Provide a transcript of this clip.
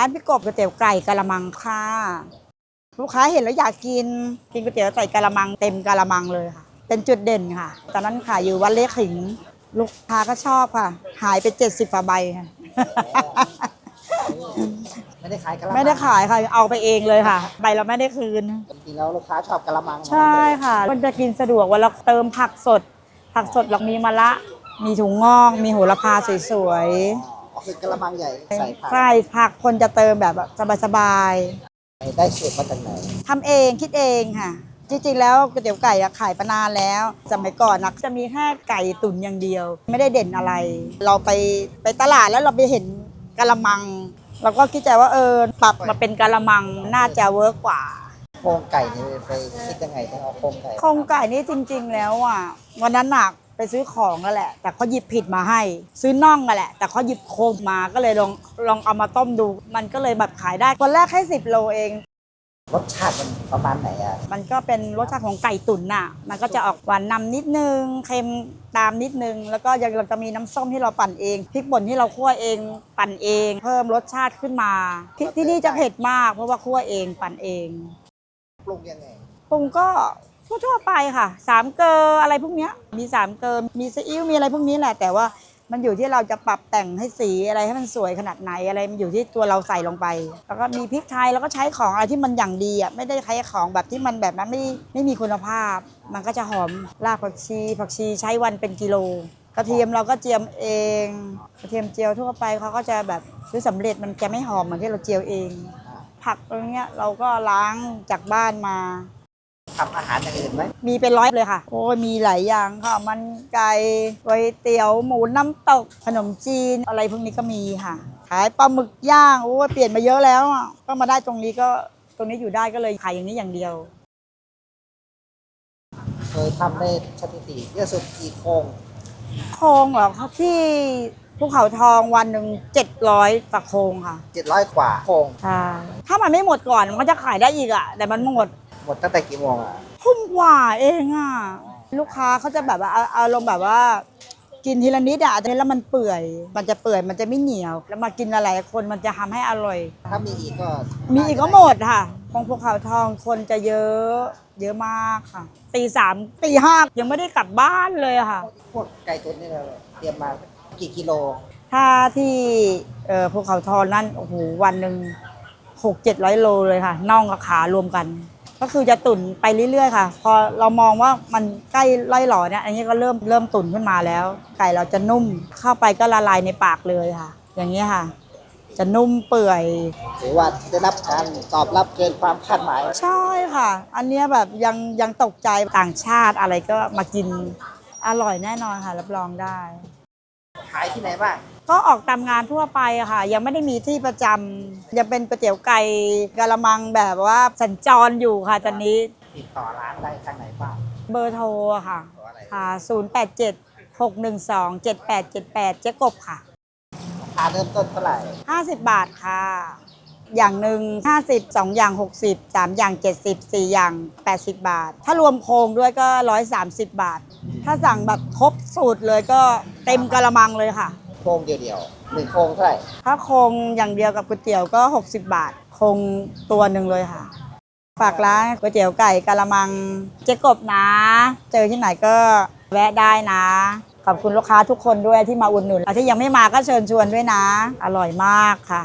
านพี่กบก๋วยเตี๋ยวไก่กะละมังค่ะ ลูกค้าเห็นแล้วอยากกิน กินก๋วยเตี๋ยวไก่กะละมังเต็มกะละมังเลยค่ะ เป็นจุดเด่นค่ะ ตอนนั้นขายอยู่วัดเล็กขิง ลูกค้าก็ชอบค่ะ หายไปเจ็ดสิบกว่าใบค่ะ ไม่ได้ขายกะละมังไม่ได้ขายค่ะ เอาไปเองเลยค่ะ ใบเราไม่ได้คืน จริงๆแล้วลูกค้าชอบกะละมังใช่ค่ะ มันจะกินสะดวกเวลาเติมผักสด ผักสดเรามีมะละ มีถุงงอก มีโหระพาสวยอ๋อ คือกะละมังใหญ่ใส่ผักๆใช่ผักคนจะเติมแบบสบายได้สูตรมาจากไหนๆทำเองคิดเองค่ะ จริงๆ แล้วก๋วยเตี๋ยวไก่อะขายมานานแล้ว สมัยก่อนนะจะมีแค่ไก่ตุ๋นอย่างเดียว ไม่ได้เด่นอะไร เราไปไปตลาดแล้วเราไปเห็นกะละมัง เราก็คิดใจว่าเออปรับมาเป็นกะละมังน่าจะเวิร์กกว่าโครงไก่นี่ไปคิดยังไงถึงเอาโครงไก่โครงไก่นี่จริง ๆ แล้วอะวันนั้นหนัก ไปซื้อของนั่นแหละ แต่เขาหยิบผิดมาให้ ซื้อน่องกันแหละ แต่เขาหยิบโครงมาก็เลยลองลองเอามาต้มดู มันก็เลยแบบขายได้วันแรกแค่สิบโลเอง รสชาติมันประมาณไหนอะมันก็เป็นรสชาติของไก่ตุ๋นน่ะ มันก็จะออกหวานนำนิดนึง เค็มตามนิดนึง แล้วก็ยังเราจะมีน้ำส้มที่เราปั่นเอง พริกป่นที่เราคั่วเอง ปั่นเอง เพิ่มรสชาติขึ้นมา พริกที่นี่จะเผ็ดมากเพราะว่าคั่วเอง ปั่นเองปรุงยังไง ปรุงก็ ทั่วๆไปค่ะสามเกลออะไรพวกเนี้ยมีสามเกลอมีซีอิ๊วมีอะไรพวกนี้แหละ แต่ว่ามันอยู่ที่เราจะปรับแต่งให้สีอะไรให้มันสวยขนาดไหนอะไรมันอยู่ที่ตัวเราใส่ลงไป แล้วก็มีพริกไทยแล้วก็ใช้ของอะไรที่มันอย่างดีอะไม่ได้ใช้ของแบบที่มันแบบนั้นไม่ไม่มีคุณภาพ มันก็จะหอมรากผักชีผักชีใช้วันเป็นกิโล กระเทียมเราก็เจียมเองกระเทียมเจียวทั่วไปเขาก็จะแบบซื้อสำเร็จมันจะไม่หอมเหมือนที่เราเจียวเอง ผักตรงเนี้ยเราก็ล้างจากบ้านมา ทำอาหารอย่างอื่นไหมมีเป็นร้อยเลยค่ะ โอ้ยมีหลายอย่างค่ะ มันไก่ก๋วยเตี๋ยวหมูน้ำตกขนมจีนอะไรพวกนี้ก็มีค่ะ ขายปลาหมึกย่างโอ้ยเปลี่ยนมาเยอะแล้วอะก็มาได้ตรงนี้ก็ตรงนี้อยู่ได้ก็เลยขายอย่างนี้อย่างเดียว เคยทำได้สถิติเยอะสุดกี่โครงโครงเหรอครับที่ภูเขาทองวันหนึ่งเจ็ดร้อยกว่าโครงค่ะ700กว่าโครง ใช่ถ้ามันไม่หมดก่อนมันก็จะขายได้อีกอะแต่มันหมด หมดตั้งแต่กี่โมงอะทุ่มกว่าเองอะลูกค้าเขาจะแบบว่าเอาเอาลงแบบว่า กินทีละนิดอะแต่แล้วมันเปื่อย มันจะเปื่อยมันจะไม่เหนียว แล้วมากินอะไรคนมันจะทำให้อร่อย ถ้ามีอีกก็มีอีกก็หมดค่ะ ของภูเขาทองคนจะเยอะ เยอะมากค่ะตีสามตีห้ายังไม่ได้กลับบ้านเลยอะค่ะ พวกไก่ตุ๋นนี่เราเตรียมมากี่กิโลถ้าที่เอ่อภูเขาทองนั่นโอ้โหวันหนึ่งหกเจ็ดร้อยโลเลยค่ะน่องกับขารวมกัน ก็คือจะตุ๋นไปเรื่อยๆค่ะ พอเรามองว่ามันใกล้ไล่หล่อเนี่ยอันนี้ก็เริ่มเริ่มตุ๋นขึ้นมาแล้ว ไก่เราจะนุ่มเข้าไปก็ละลายในปากเลยค่ะ อย่างนี้ยค่ะ จะนุ่มเปื่อยถือว่าได้รับการตอบรับเกินความคาดหมาย ใช่ค่ะ อันเนี้ยแบบยังยังตกใจต่างชาติอะไรก็มากินอร่อยแน่นอนค่ะ รับรองได้ขายที่ไหนบ้างก็ออกตามงานทั่วไปอะค่ะ ยังไม่ได้มีที่ประจำยังเป็นก๋วยเตี๋ยวไก่กะละมังแบบว่าสัญจรอยู่ค่ะตอนนี้ติดต่อร้านได้ทางไหนบ้างเบอร์โทรอะค่ะเพราะอะไรค่ะ087 612 7878 เจ๊กบค่ะ ราคาเริ่มต้นเท่าไหร่ 50 บาทค่ะ อย่างหนึ่ง50 2 อย่าง 60 3 อย่าง 70 4 อย่าง 80 บาท ถ้ารวมโครงด้วยก็ 130 บาท ถ้าสั่งแบบครบสูตรเลยก็ เต็มกะละมังเลยค่ะ โครงเดียวๆหนึ่งโครงเท่าไหร่ ถ้าโครงอย่างเดียวกับก๋วยเตี๋ยวก็ 60 บาทโครงตัวหนึ่งเลยค่ะ ฝากร้านก๋วยเตี๋ยวไก่กะละมังเจ๊กบนะ เจอที่ไหนก็แวะได้นะ ขอบคุณลูกค้าทุกคนด้วยที่มาอุดหนุนแล้วที่ยังไม่มาก็เชิญชวนด้วยนะ อร่อยมากค่ะ